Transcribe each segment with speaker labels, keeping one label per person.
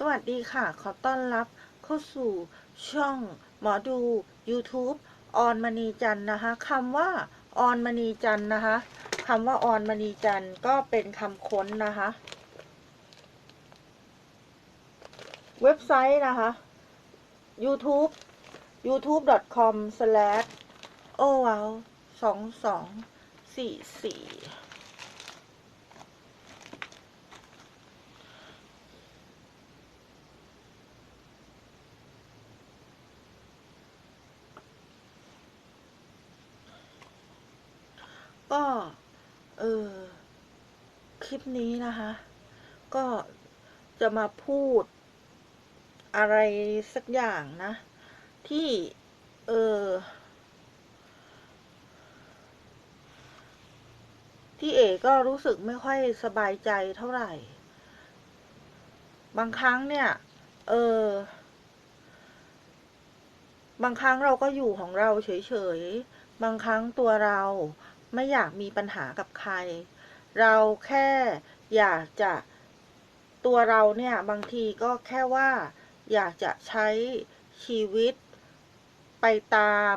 Speaker 1: สวัสดีค่ะ ขอต้อนรับเข้าสู่ช่องหมอดู YouTube ออนมณีจันนะคะคำว่าออนมณีจันนะคะคำว่าออนมณีจันก็เป็นคำค้นนะคะ เว็บไซต์นะคะ YouTube youtube.com slash โอว้าวสองสองสี่สี่ ก็ เออ คลิปนี้นะคะ ก็จะมาพูด อะไรสักอย่างนะ ที่ เออ ที่เอก็รู้สึกไม่ค่อยสบายใจเท่าไหร่ บางครั้งเนี่ย เออบางครั้งเราก็อยู่ของเราเฉยๆ บางครั้งตัวเรา ไม่อยากมีปัญหากับใคร เราแค่อยากจะตัวเราเนี่ย บางทีก็แค่ว่า อยากจะใช้ชีวิตไปตาม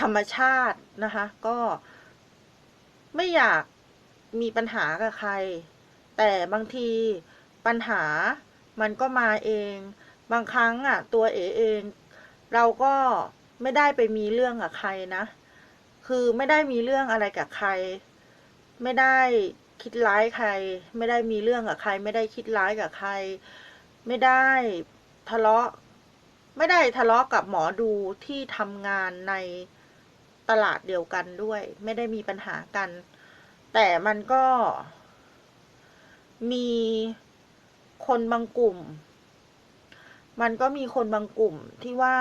Speaker 1: ธรรมชาตินะคะ ก็ไม่อยากมีปัญหากับใคร แต่บางทีปัญหามันก็มาเอง บางครั้งอะ ตัวเอเอง เราก็ไม่ได้ไปมีเรื่องกับใครนะ คือไม่ได้มีเรื่องอะไรกับใคร ไม่ได้คิดร้ายใคร ไม่ได้มีเรื่องกับใคร ไม่ได้คิดร้ายกับใคร ไม่ได้ทะเลาะ ไม่ได้ทะเลาะกับหมอดูที่ทำงานในตลาดเดียวกันด้วย ไม่ได้มีปัญหากัน แต่มันก็มีคนบางกลุ่ม มันก็มีคนบางกลุ่มที่ว่า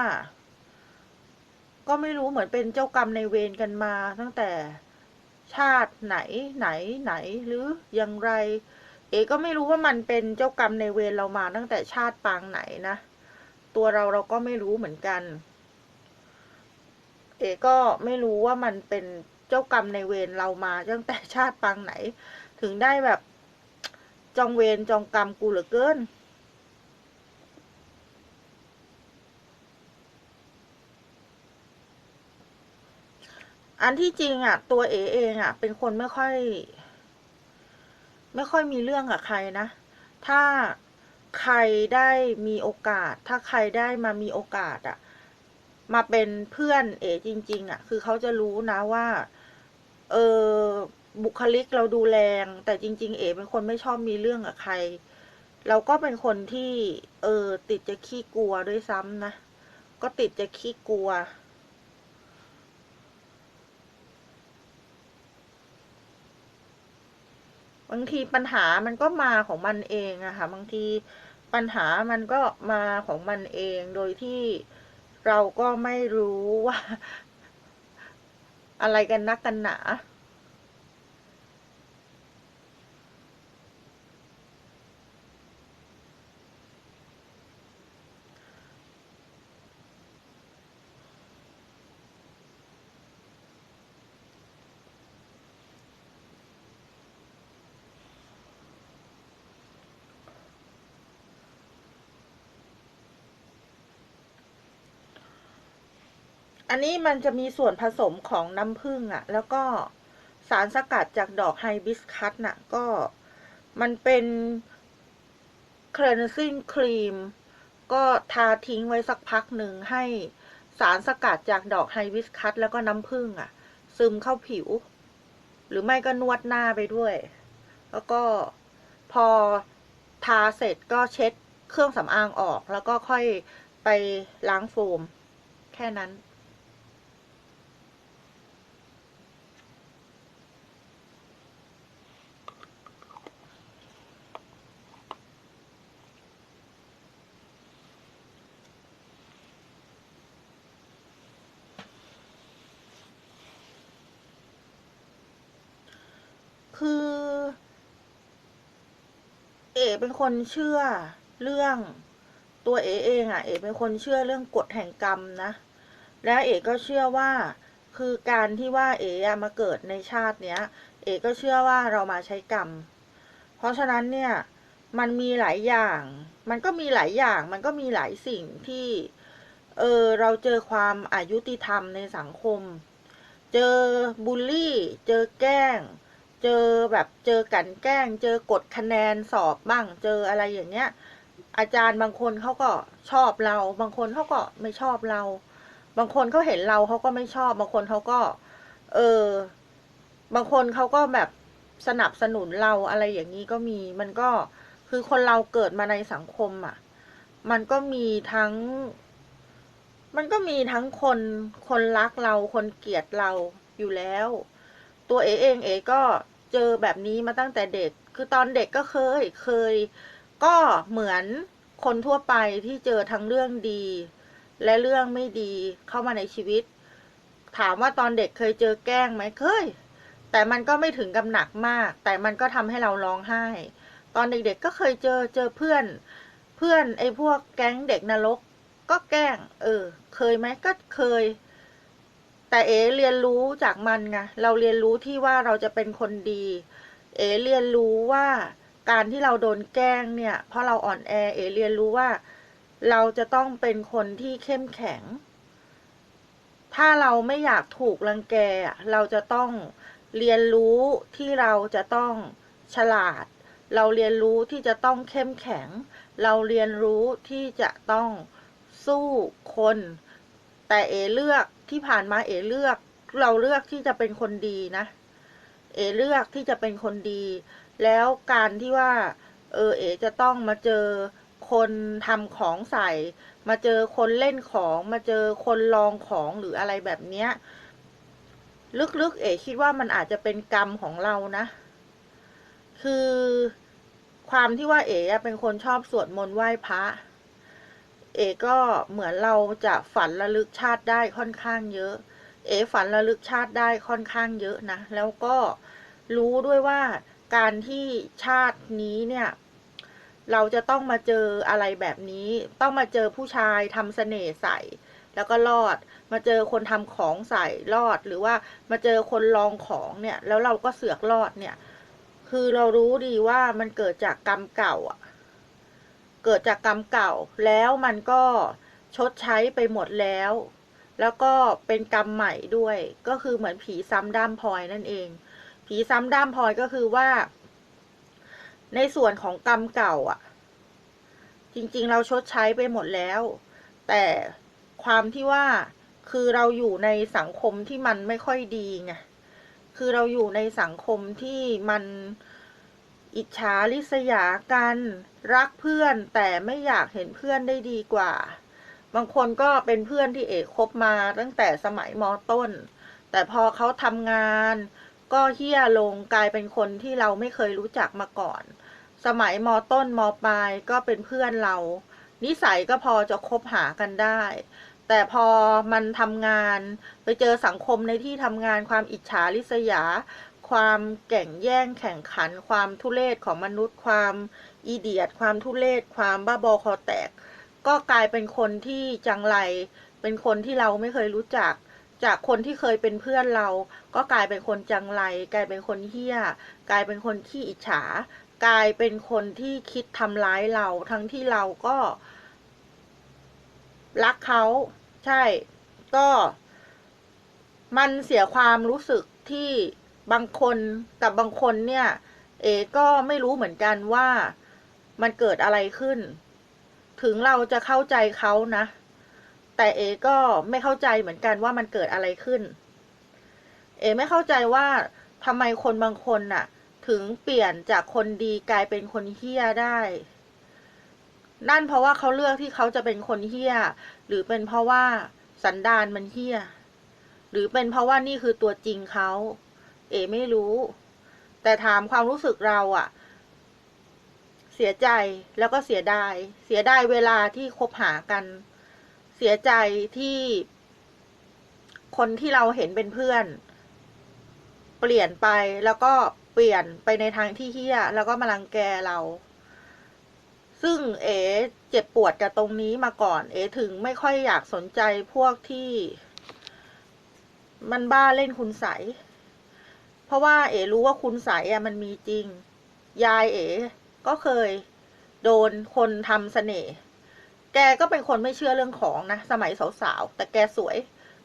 Speaker 1: ก็ไม่รู้เหมือนเป็นเจ้ากรรมในเวรกันมา ตั้งแต่ชาติไหนไหนไหน หรืออย่างไร เอก็ไม่รู้ว่ามันเป็นเจ้ากรรมในเวรเรามาตั้งแต่ชาติปางไหนนะ ตัวเราเราก็ไม่รู้เหมือนกัน เอก็ไม่รู้ว่ามันเป็นเจ้ากรรมในเวรเรามาตั้งแต่ชาติปางไหน ถึงได้แบบจองเวรจองกรรมกูเหลือเกิน อันที่จริงอะ ตัวเอเองอะ เป็นคนไม่ค่อย ไม่ค่อยมีเรื่องกับใครนะ ถ้าใครได้มีโอกาส ถ้าใครได้มามีโอกาสอะ มาเป็นเพื่อนเอจริง ๆ อะ คือเขาจะรู้นะว่า เออบุคลิกเราดูแรง แต่จริง ๆ เอเป็นคนไม่ชอบมีเรื่องกับใคร เราก็เป็นคนที่ เออ ติดจะขี้กลัวด้วยซ้ำนะ ก็ติดจะขี้กลัว บางทีปัญหามันก็มาของมันเองอะค่ะ บางทีปัญหามันก็มาของมันเอง โดยที่เราก็ไม่รู้ว่า อะไรกันนักกันหนา อันนี้มันจะมีส่วนผสมของน้ำผึ้งอะแล้วก็สารสกัดจากดอกไฮบิสคัสน่ะ ก็มันเป็น cleansing cream ก็ทาทิ้งไว้สักพักหนึ่งให้สารสกัดจากดอกไฮบิสคัสแล้วก็น้ำผึ้งอะซึมเข้าผิว หรือไม่ก็นวดหน้าไปด้วย แล้วก็พอทาเสร็จก็เช็ดเครื่องสำอางออก แล้วก็ค่อยไปล้างโฟม แค่นั้น คือ เอ เป็นคนเชื่อเรื่องตัวเอเองอะ่ะ เอ เป็นคนเชื่อเรื่องกฎแห่งกรรมนะ และเอก็เชื่อว่าคือการที่ว่าเอะมาเกิดในชาติเนี้ย เอก็เชื่อว่าเรามาใช้กรรม เพราะฉะนั้นเนี่ยมันมีหลายอย่าง มันก็มีหลายอย่าง มันก็มีหลายสิ่งที่ เออเราเจอความอายุติธรรมในสังคม เจอบูลลี่ เจอแกล้ง เจอแบบเจอกันแกล้ง เจอกดคะแนนสอบบ้างเจออะไรอย่างเงี้ย อาจารย์บางคนเขาก็ชอบเรา บางคนเขาก็ไม่ชอบเรา บางคนเขาเห็นเราเขาก็ไม่ชอบ บางคนเขาก็ เออ บางคนเขาก็แบบสนับสนุนเราอะไรอย่างนี้ก็มี มันก็คือคนเราเกิดมาในสังคมอะ มันก็มีทั้ง มันก็มีทั้งคนคนรักเราคนเกลียดเราอยู่แล้ว ตัวเอเองเอก็เจอแบบนี้มาตั้งแต่เด็ก คือตอนเด็กก็เคย เคย ก็เหมือนคนทั่วไปที่เจอทั้งเรื่องดี และเรื่องไม่ดีเข้ามาในชีวิต ถามว่าตอนเด็กเคยเจอแกล้งไหมเคย แต่มันก็ไม่ถึงกับหนักมาก แต่มันก็ทำให้เราร้องไห้ ตอนเด็กๆก็เคยเจอเจอเพื่อน เพื่อนไอ้พวกแก๊งเด็กนรกก็แกล้ง เออ เคยไหมก็เคย แต่เอเรียนรู้จากมันไงเราเรียนรู้ที่ว่าเราจะเป็นคนดี เอเรียนรู้ว่าการที่เราโดนแกล้งเนี่ย เพราะเราอ่อนแอ เอเรียนรู้ว่า เราจะต้องเป็นคนที่เข้มแข็ง ถ้าเราไม่อยากถูกรังแกเราจะต้องเรียนรู้ที่เราจะต้องฉลาด เราเรียนรู้ที่จะต้องเข้มแข็ง เราเรียนรู้ที่จะต้องสู้คน แต่เอเลือก ที่ผ่านมาเอเลือก เราเลือกที่จะเป็นคนดีนะ เอเลือกที่จะเป็นคนดี แล้วการที่ว่า เออเอจะต้องมาเจอคนทำของใส่ มาเจอคนเล่นของ มาเจอคนลองของหรืออะไรแบบเนี้ย ลึกๆ เอ๋คิดว่ามันอาจจะเป็นกรรมของเรานะ คือความที่ว่าเอ๋เป็นคนชอบสวดมนต์ไหว้พระ เอก็เหมือนเราจะฝันระลึกชาติได้ค่อนข้างเยอะ เอฝันระลึกชาติได้ค่อนข้างเยอะนะ แล้วก็รู้ด้วยว่าการที่ชาตินี้เนี่ย เราจะต้องมาเจออะไรแบบนี้ ต้องมาเจอผู้ชายทำเสน่ห์ใส่ แล้วก็รอด มาเจอคนทำของใส่รอด หรือว่ามาเจอคนลองของเนี่ย แล้วเราก็เสือกรอดเนี่ย คือเรารู้ดีว่ามันเกิดจากกรรมเก่าอะ เกิดจากกรรมเก่าแล้วมันก็ชดใช้ไปหมดแล้ว แล้วก็เป็นกรรมใหม่ด้วย ก็คือเหมือนผีซ้ำด้ามพลอยนั่นเอง ผีซ้ำด้ามพลอยก็คือว่า ในส่วนของกรรมเก่าอะ จริง ๆ เราชดใช้ไปหมดแล้ว แต่ความที่ว่าคือเราอยู่ในสังคมที่มันไม่ค่อยดีไงคือเราอยู่ในสังคมที่มัน อิจฉาริษยากัน รักเพื่อนแต่ไม่อยากเห็นเพื่อนได้ดีกว่า บางคนก็เป็นเพื่อนที่เอกคบมาตั้งแต่สมัยมต้น แต่พอเขาทำงาน ก็เฮี้ยลงกลายเป็นคนที่เราไม่เคยรู้จักมาก่อน สมัยมต้นมปลายก็เป็นเพื่อนเรา นิสัยก็พอจะคบหากันได้ แต่พอมันทำงาน ไปเจอสังคมในที่ทำงานความอิจฉาริษยา ความแก่งแย่งแข่งขัน ความทุเลศของมนุษย์ ความอีเดียด ความทุเลศ ความบ้าบอคอแตก ก็กลายเป็นคนที่จังไร เป็นคนที่เราไม่เคยรู้จัก จากคนที่เคยเป็นเพื่อนเรา ก็กลายเป็นคนจังไร กลายเป็นคนเฮี้ย กลายเป็นคนขี้อิจฉา กลายเป็นคนที่คิดทำร้ายเรา ทั้งที่เราก็ รักเขาใช่ ก็ มันเสียความรู้สึกที่ บางคนกับบางคนเนี่ย เอ ก็ไม่รู้เหมือนกันว่ามันเกิดอะไรขึ้น ถึงเราจะเข้าใจเขานะ แต่เอ ก็ไม่เข้าใจเหมือนกันว่ามันเกิดอะไรขึ้น เอ ไม่เข้าใจว่าทำไมคนบางคนน่ะ ถึงเปลี่ยนจากคนดีกลายเป็นคนเฮี้ยได้ นั่นเพราะว่าเขาเลือกที่เขาจะเป็นคนเฮี้ย หรือเป็นเพราะว่าสันดานมันเฮี้ย หรือเป็นเพราะว่านี่คือตัวจริงเขา เอไม่รู้ แต่ถามความรู้สึกเราอะเสียใจแล้วก็เสียดาย เสียดายเวลาที่คบหากัน เสียใจที่ คนที่เราเห็นเป็นเพื่อน เปลี่ยนไปแล้วก็เปลี่ยนไปในทางที่เฮี้ยแล้วก็มารังแกเรา ซึ่งเอ๋เจ็บปวดกับตรงนี้มาก่อน เอ๋ถึงไม่ค่อยอยากสนใจพวกที่ มันบ้าเล่นคุณใส เพราะว่าเอ๋รู้ว่าคุณใสยอะมันมีจริง ยายเอ๋ก็เคยโดนคนทำเสน่ห์ แกก็เป็นคนไม่เชื่อเรื่องของนะ สมัยสาวๆ แต่แกสวย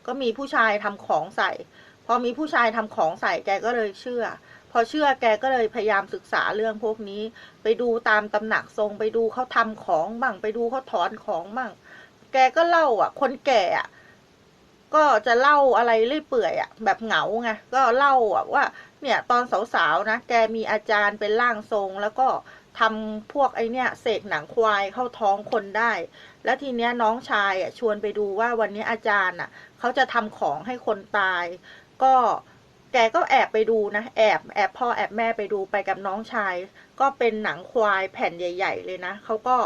Speaker 1: ก็มีผู้ชายทำของใส่ พอมีผู้ชายทำของใส่แกก็เลยเชื่อ พอเชื่อแกก็เลยพยายามศึกษาเรื่องพวกนี้ ไปดูตามตำหนักทรง ไปดูเขาทำของบ้าง ไปดูเขาถอนของบ้าง แกก็เล่าอะ คนแก่อะ ก็จะเล่าอะไรเรื่อยเปื่อยอะแบบเหงาไงก็เล่าอะว่า เนี่ยตอนสาวๆนะแกมีอาจารย์เป็นร่างทรง แล้วก็ทำพวกไอเนี่ยเสกหนังควายเข้าท้องคนได้ แล้วทีเนี้ยน้องชายอะชวนไปดูว่าวันนี้อาจารย์อะเขาจะทำของให้คนตาย ก็แกก็แอบไปดูนะ แอบแอบพ่อแอบแม่ไปดูไปกับน้องชาย ก็เป็นหนังควายแผ่นใหญ่ ๆ เลยนะเขาก็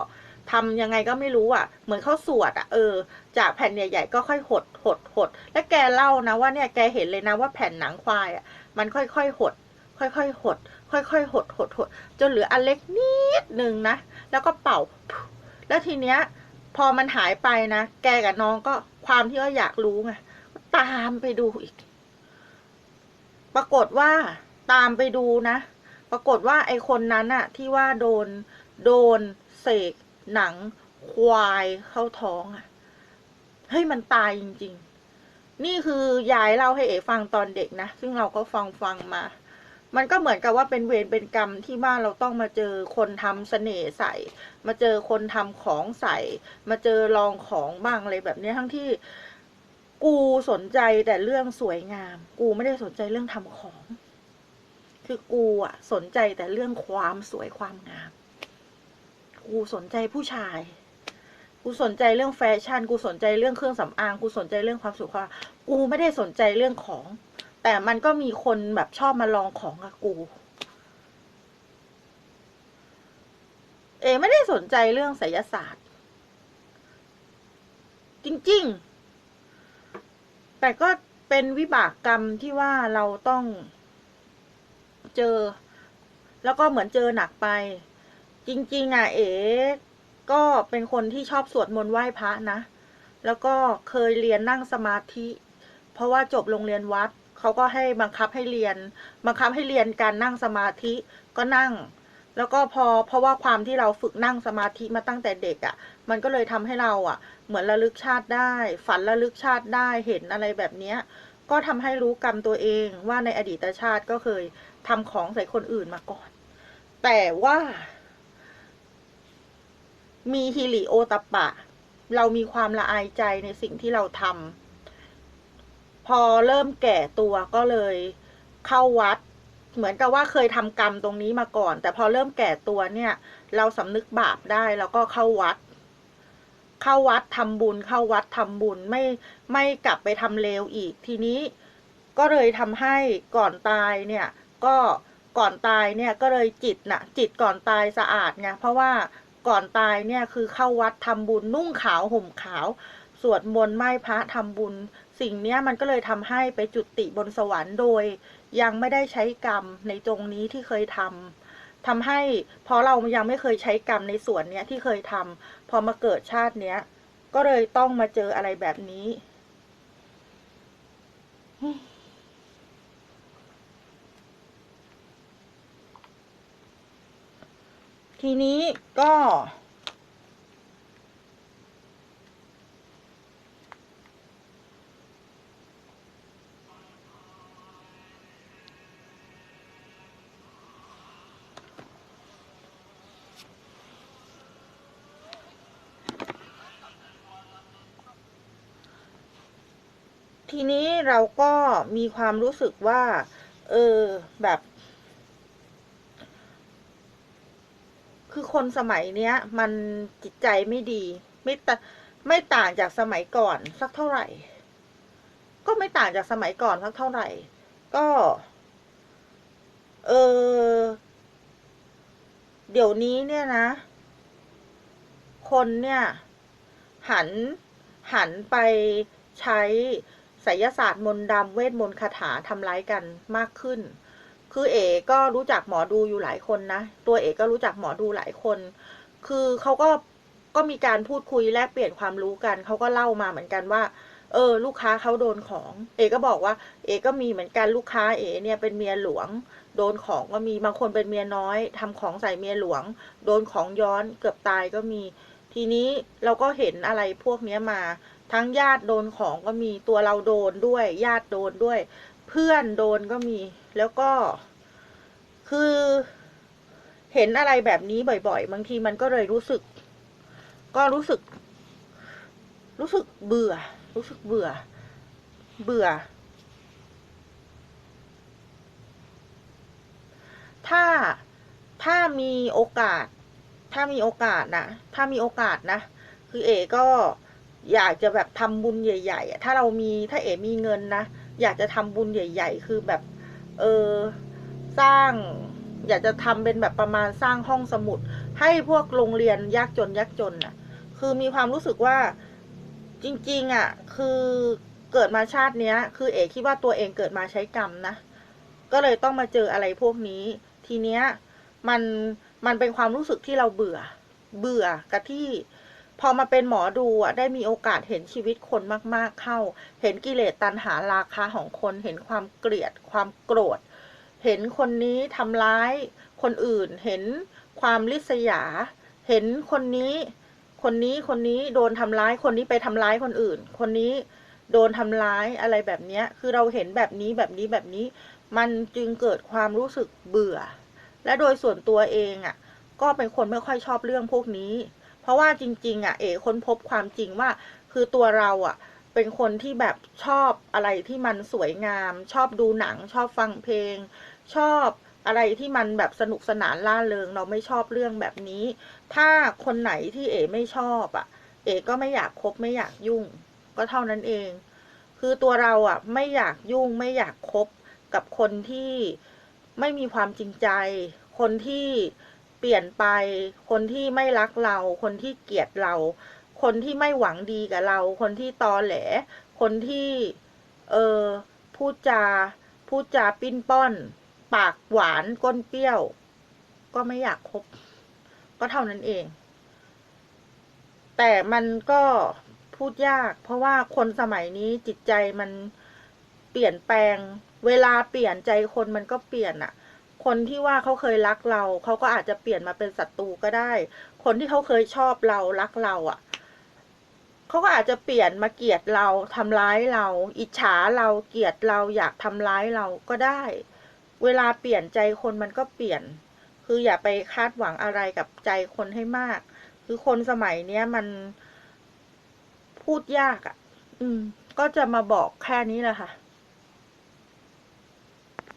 Speaker 1: ทำยังไงก็ไม่รู้อะ เหมือนเขาสวดอะเออ จากแผ่นใหญ่ๆก็ค่อยหดหดหด และแกเล่านะว่าเนี่ยแกเห็นเลยนะว่าแผ่นหนังควายอะมันค่อยๆหด ค่อยๆหด ค่อยๆหดหดหด จนเหลืออันเล็กนิดหนึ่งนะ แล้วก็เป่า แล้วทีเนี้ย พอมันหายไปนะ แกกับน้องก็ความที่ว่าอยากรู้ไงตามไปดูอีก ปรากฏว่าตามไปดูนะ ปรากฏว่าไอคนนั้นอะที่ว่าโดน โดนเสก หนังควายเข้าท้องอะเฮ้ยมันตายจริง ๆ นี่คือยายเล่าให้เอ๋ฟังตอนเด็กนะ ซึ่งเราก็ฟังฟังมา มันก็เหมือนกับว่าเป็นเวรเป็นกรรมที่บ้านเราต้องมาเจอคนทำเสน่ห์ใส่ มาเจอคนทำของใส่ มาเจอลองของบ้างอะไรแบบนี้ทั้งที่กูสนใจแต่เรื่องสวยงาม กูไม่ได้สนใจเรื่องทำของ คือกูอะสนใจแต่เรื่องความสวยความงาม กูสนใจผู้ชาย กูสนใจเรื่องแฟชั่น กูสนใจเรื่องเครื่องสำอาง กูสนใจเรื่องความสวยความกูไม่ได้สนใจเรื่องของ แต่มันก็มีคนแบบชอบมาลองของกับกู เอ ไม่ได้สนใจเรื่องไสยศาสตร์ จริง ๆ แต่ก็เป็นวิบากกรรมที่ว่าเราต้องเจอ แล้วก็เหมือนเจอหนักไป จริง ๆ อะ เอ๋ก็เป็นคนที่ชอบสวดมนต์ไหว้พระนะ แล้วก็เคยเรียนนั่งสมาธิ เพราะว่าจบโรงเรียนวัดเขาก็ให้บังคับให้เรียน บังคับให้เรียนการนั่งสมาธิก็นั่ง แล้วก็พอเพราะว่าความที่เราฝึกนั่งสมาธิมาตั้งแต่เด็กอะ่ะ มันก็เลยทำให้เราอะ่ะ เหมือนระลึกชาติได้ ฝันระลึกชาติได้เห็นอะไรแบบเนี้ยก็ทำให้รู้กรรมตัวเองว่าในอดีตชาติก็เคยทำของใส่คนอื่นมาก่อน แต่ว่า มีฮิริโอตปปะ เรามีความละอายใจในสิ่งที่เราทำพอเริ่มแก่ตัวก็เลยเข้าวัด เหมือนกับว่าเคยทำกรรมตรงนี้มาก่อน แต่พอเริ่มแก่ตัวเนี่ย เราสำนึกบาปได้แล้วก็เข้าวัด เข้าวัดทำบุญ เข้าวัดทำบุญไม่ไม่กลับไปทำเลวอีกทีนี้ ก็เลยทำให้ก่อนตายเนี่ย ก็ก่อนตายเนี่ยก็เลยจิตน่ะ จิตก่อนตายสะอาดไงเพราะว่า ก่อนตายเนี่ยคือเข้าวัดทำบุญนุ่งขาวห่มขาว สวดมนต์ไหว้พระทำบุญ สิ่งเนี้ยมันก็เลยทำให้ไปจุติบนสวรรค์โดย ยังไม่ได้ใช้กรรมในตรงนี้ที่เคยทำทำให้พอเรายังไม่เคยใช้กรรมในส่วนเนี้ยที่เคยทำพอมาเกิดชาติเนี้ยก็เลยต้องมาเจออะไรแบบนี้ ทีนี้ก็ ทีนี้เราก็มีความรู้สึกว่า เออ แบบ คนสมัยเนี้ย มันจิตใจไม่ดี ไม่ตไม่ต่างจากสมัยก่อนสักเท่าไหร่ ก็ไม่ต่างจากสมัยก่อนสักเท่าไหร่ ก็ เออเดี๋ยวนี้เนี่ยนะ คนเนี่ย หันหันไปใช้ไสยศาสตร์มนต์ดำเวทมนต์คาถาทำร้ายกันมากขึ้น คือเอ๋ก็รู้จักหมอดูอยู่หลายคนนะ ตัวเอ๋ก็รู้จักหมอดูหลายคน คือเขาก็ก็มีการพูดคุยแลกเปลี่ยนความรู้กัน เขาก็เล่ามาเหมือนกันว่า เออ ลูกค้าเขาโดนของ เอก็บอกว่า เอก็มีเหมือนกันลูกค้าเอเนี่ยเป็นเมียหลวง โดนของก็มีบางคนเป็นเมียน้อยทำของใส่เมียหลวง โดนของย้อนเกือบตายก็มี ทีนี้เราก็เห็นอะไรพวกเนี้ยมา ทั้งญาติโดนของก็มีตัวเราโดนด้วย ญาติโดนด้วย เพื่อนโดนก็มี แล้วก็คือ เห็นอะไรแบบนี้บ่อยๆ บางทีมันก็เลยรู้สึก ก็รู้สึก รู้สึกเบื่อ รู้สึกเบื่อ เบื่อ ถ้าถ้ามีโอกาส ถ้ามีโอกาสนะถ้ามีโอกาสนะคือเอ๋ก็อยากจะแบบทำบุญใหญ่ ๆ ถ้าเรามีถ้าเอ๋มีเงินนะ อยากจะทำบุญใหญ่ ๆ คือแบบ เออสร้าง อยากจะทำเป็นแบบประมาณสร้างห้องสมุด ให้พวกโรงเรียนยากจนยากจนน่ะ คือมีความรู้สึกว่าจริง ๆอะ คือเกิดมาชาติเนี้ย คือเอ๋คิดว่าตัวเองเกิดมาใช้กรรมนะ ก็เลยต้องมาเจออะไรพวกนี้ ทีเนี้ย มันมันเป็นความรู้สึกที่เราเบื่อ เบื่อกับที่ พอมาเป็นหมอดูอะได้มีโอกาสเห็นชีวิตคนมากๆเข้า เห็นกิเลสตัณหาราคะของคน เห็นความเกลียด ความโกรธ เห็นคนนี้ทำร้ายคนอื่น เห็นความลิษยา เห็นคนนี้ คนนี้คนนี้โดนทำร้ายคนนี้ไปทำร้ายคนอื่น คนนี้โดนทำร้ายอะไรแบบนี้คือเราเห็นแบบนี้แบบนี้แบบนี้ มันจึงเกิดความรู้สึกเบื่อ และโดยส่วนตัวเองอะ ก็เป็นคนไม่ค่อยชอบเรื่องพวกนี้ ราะว่าจริง ๆ อะ เอ๋ค้นพบความจริงว่า คือตัวเราอะ เป็นคนที่แบบชอบอะไรที่มันสวยงาม ชอบดูหนัง ชอบฟังเพลง ชอบอะไรที่มันแบบสนุกสนานล่าเริง เราไม่ชอบเรื่องแบบนี้ ถ้าคนไหนที่เอ๋ไม่ชอบอะ เอ๋ก็ไม่อยากคบไม่อยากยุ่ง ก็เท่านั้นเอง คือตัวเราอะ ไม่อยากยุ่งไม่อยากคบกับคนที่ไม่มีความจริงใจ คนที่ เปลี่ยนไป คนที่ไม่รักเรา คนที่เกลียดเรา คนที่ไม่หวังดีกับเรา คนที่ตอแหล คนที่เออพูดจาพูดจาปิ้นป้อน ปากหวานก้นเปรี้ยว ก็ไม่อยากคบ ก็เท่านั้นเอง แต่มันก็พูดยาก เพราะว่าคนสมัยนี้จิตใจมันเปลี่ยนแปลง เวลาเปลี่ยนใจคนมันก็เปลี่ยนอะ คนที่ว่าเขาเคยรักเรา เขาก็อาจจะเปลี่ยนมาเป็นศัตรูก็ได้ คนที่เขาเคยชอบเรารักเราอะเขาก็อาจจะเปลี่ยนมาเกลียดเราทำร้ายเรา อิจฉาเราเกลียดเราอยากทำร้ายเราก็ได้ เวลาเปลี่ยนใจคนมันก็เปลี่ยน คืออย่าไปคาดหวังอะไรกับใจคนให้มาก คือคนสมัยเนี้ยมันพูดยากอะ่ะ อืม ก็จะมาบอกแค่นี้แหละค่ะ